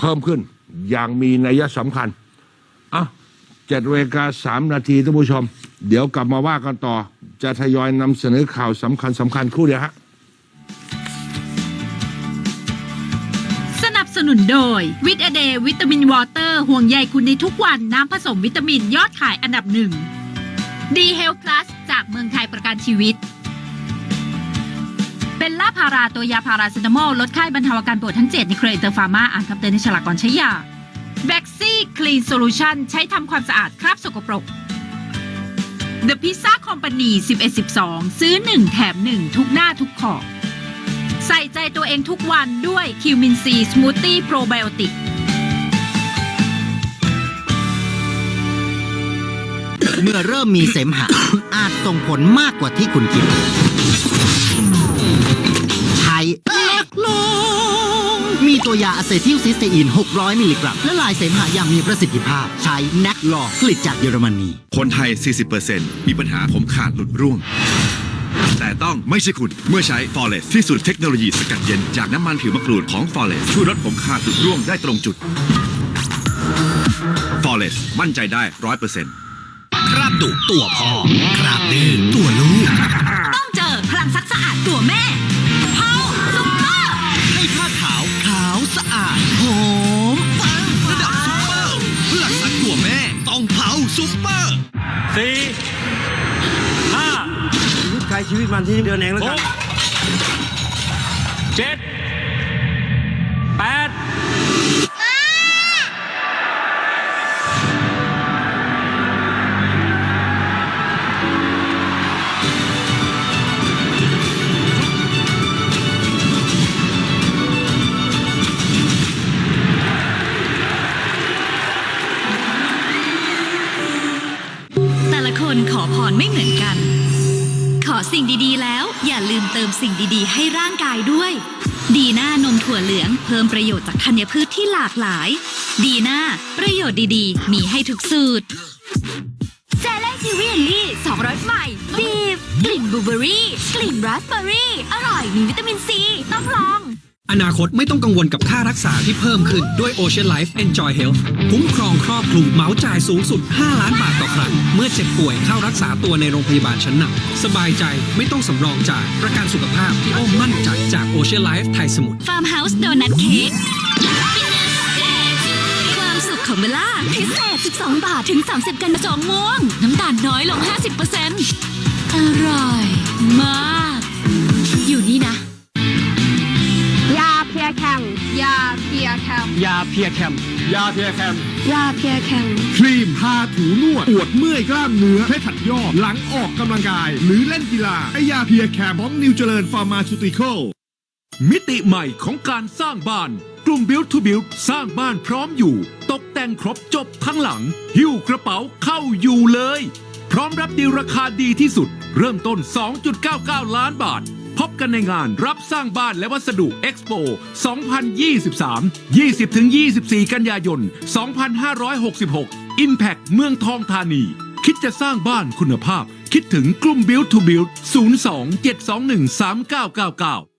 เพิ่มขึ้นอย่างมีนัยสำคัญอะเจ็ดเวลาสามนาทีท่านผู้ชม เดี๋ยวกลับมาว่ากันต่อ จะทยอยนำเสนอข่าวสำคัญสำคัญคู่เดียวฮะ สนับสนุนโดยวิตาเดวิตามินวอเตอร์ห่วงใยคุณในทุกวันน้ำผสมวิตามินยอดขายอันดับหนึ่งดีเฮลพลัสจากเมืองไทยประกันชีวิต เป็นล่าพาราตัวยาพาราเซตามอลลดไข้บรรเทาอาการปวดทั้ง 7 ในเครดิตเตอร์ฟาร์มาอ่านคำเตือนในฉลากก่อนใช้ยาแบ็กซี่คลีนโซลูชันใช้ทำความสะอาดคราบสกปรก The Pizza Company 1112 ซื้อ 1 แถม 1 ทุกหน้าทุกขอบใส่ใจตัวเองทุกวันด้วยคิวมินซีสมูทตี้โปรไบโอติกเมื่อเริ่มมีเสมหะ อาจส่งผลมากกว่าที่คุณคิด กลง มีตัวยาอะเซทิลซิสเตอีน 600 มิลลิกรัมและลายเสมหะอย่างมีประสิทธิภาพ ใช้แนกลอผลิตจากเยอรมนี คนไทย 40%มีปัญหาผมขาดหลุดร่วง แต่ต้องไม่ใช่คุณ เมื่อใช้ f o r e s t ที่สุดเทคโนโลยีสกัดเย็นจากน้ำมันผิวมะกรูดของ f o r e s t ช่วยลดผมขาดหลุดร่วงได้ตรงจุด f o r e s t มั่นใจได้100%คราบดุตัวพ่อคราบดื้อตัวลูก ชีวิตใครชีวิตมันที่เดือนเองแล้วหกันกเจ็ดแปดแต่ละคนขอพรไม่เหมือนกัน ขอสิ่งดีๆ แล้ว อย่าลืมเติมสิ่งดีๆ ให้ร่างกายด้วย ดีน่านมถั่วเหลืองเพิ่มประโยชน์จากธัญพืชที่หลากหลาย ดีน่าประโยชน์ดีๆ มีให้ทุกสูตรเจลลี่คิวีลลี่2รสใหม่บีฟกลิ่นบลูเบอรี่ กลิ่นราสเบอรี่ อร่อยมีวิตามินซีต้องลอง อนาคตไม่ต้องกังวลกับค่ารักษาที่เพิ่มขึ้นด้วย Ocean Life Enjoy Health คุ้มครองครอบคลุมเหมาจ่ายสูงสุด 5 ล้านบาทต่อครั้ง เมื่อเจ็บป่วยเข้ารักษาตัวในโรงพยาบาลชั้นนำสบายใจไม่ต้องสำรองจ่าย ประกันสุขภาพที่อ้อมมั่นใจจาก Ocean Life ไทยสมุทรฟาร์มเฮาส์โดนัทเค้กความสุขของเบลล่าพิเศษ 12 บาทถึง 30 กันจองม่วง น้ำตาลน้อยลง 50%อร่อยมาก ยแคมยาเพียแคม ยาเพียแคม ยาเพียแคม ครีมทาถูนวดปวดเมื่อยกล้ามเนื้อให้ขัดยอดหลังออกกำลังกาย หรือเล่นกีฬาไอยาเพียแคร์ของนิวเจริญฟาร์มาชูติคอลมิติใหม่ของการสร้างบ้าน กลุ่ม Build to Build สร้างบ้านพร้อมอยู่ ตกแต่งครบจบทั้งหลัง หิ้วกระเป๋าเข้าอยู่เลย พร้อมรับดีลราคาดีที่สุด เริ่มต้น 2.99 ล้านบาท พบกันในงานรับสร้างบ้านและวัสดุเอ็กซ์โป2023 20-24 กันยายน 2566 Impact เมืองทองธานี คิดจะสร้างบ้านคุณภาพ คิดถึงกลุ่ม Build to Build 02 721 3999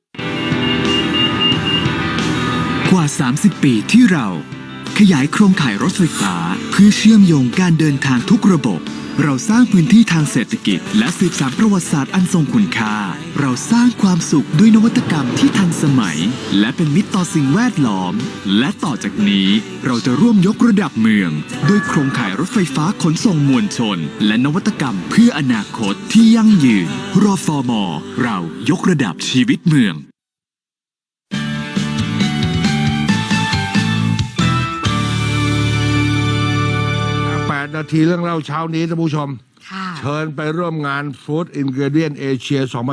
กว่า 30 ปีที่เรา ขยายโครงข่ายรถไฟฟ้า เพื่อเชื่อมโยงการเดินทางทุกระบบ เราสร้างพื้นที่ทางเศรษฐกิจ และสืบสานประวัติศาสตร์อันทรงคุณค่า เราสร้างความสุขด้วยนวัตกรรมที่ทันสมัย และเป็นมิตรต่อสิ่งแวดล้อม และต่อจากนี้เราจะร่วมยกระดับเมือง ด้วยโครงข่ายรถไฟฟ้าขนส่งมวลชน และนวัตกรรมเพื่ออนาคตที่ยั่งยืนรอฟอมอเรายกระดับชีวิตเมือง นาทีเรื่องเล่าเช้านี้ท่านผู้ชม ค่ะ เชิญไปร่วมงาน Food Ingredient Asia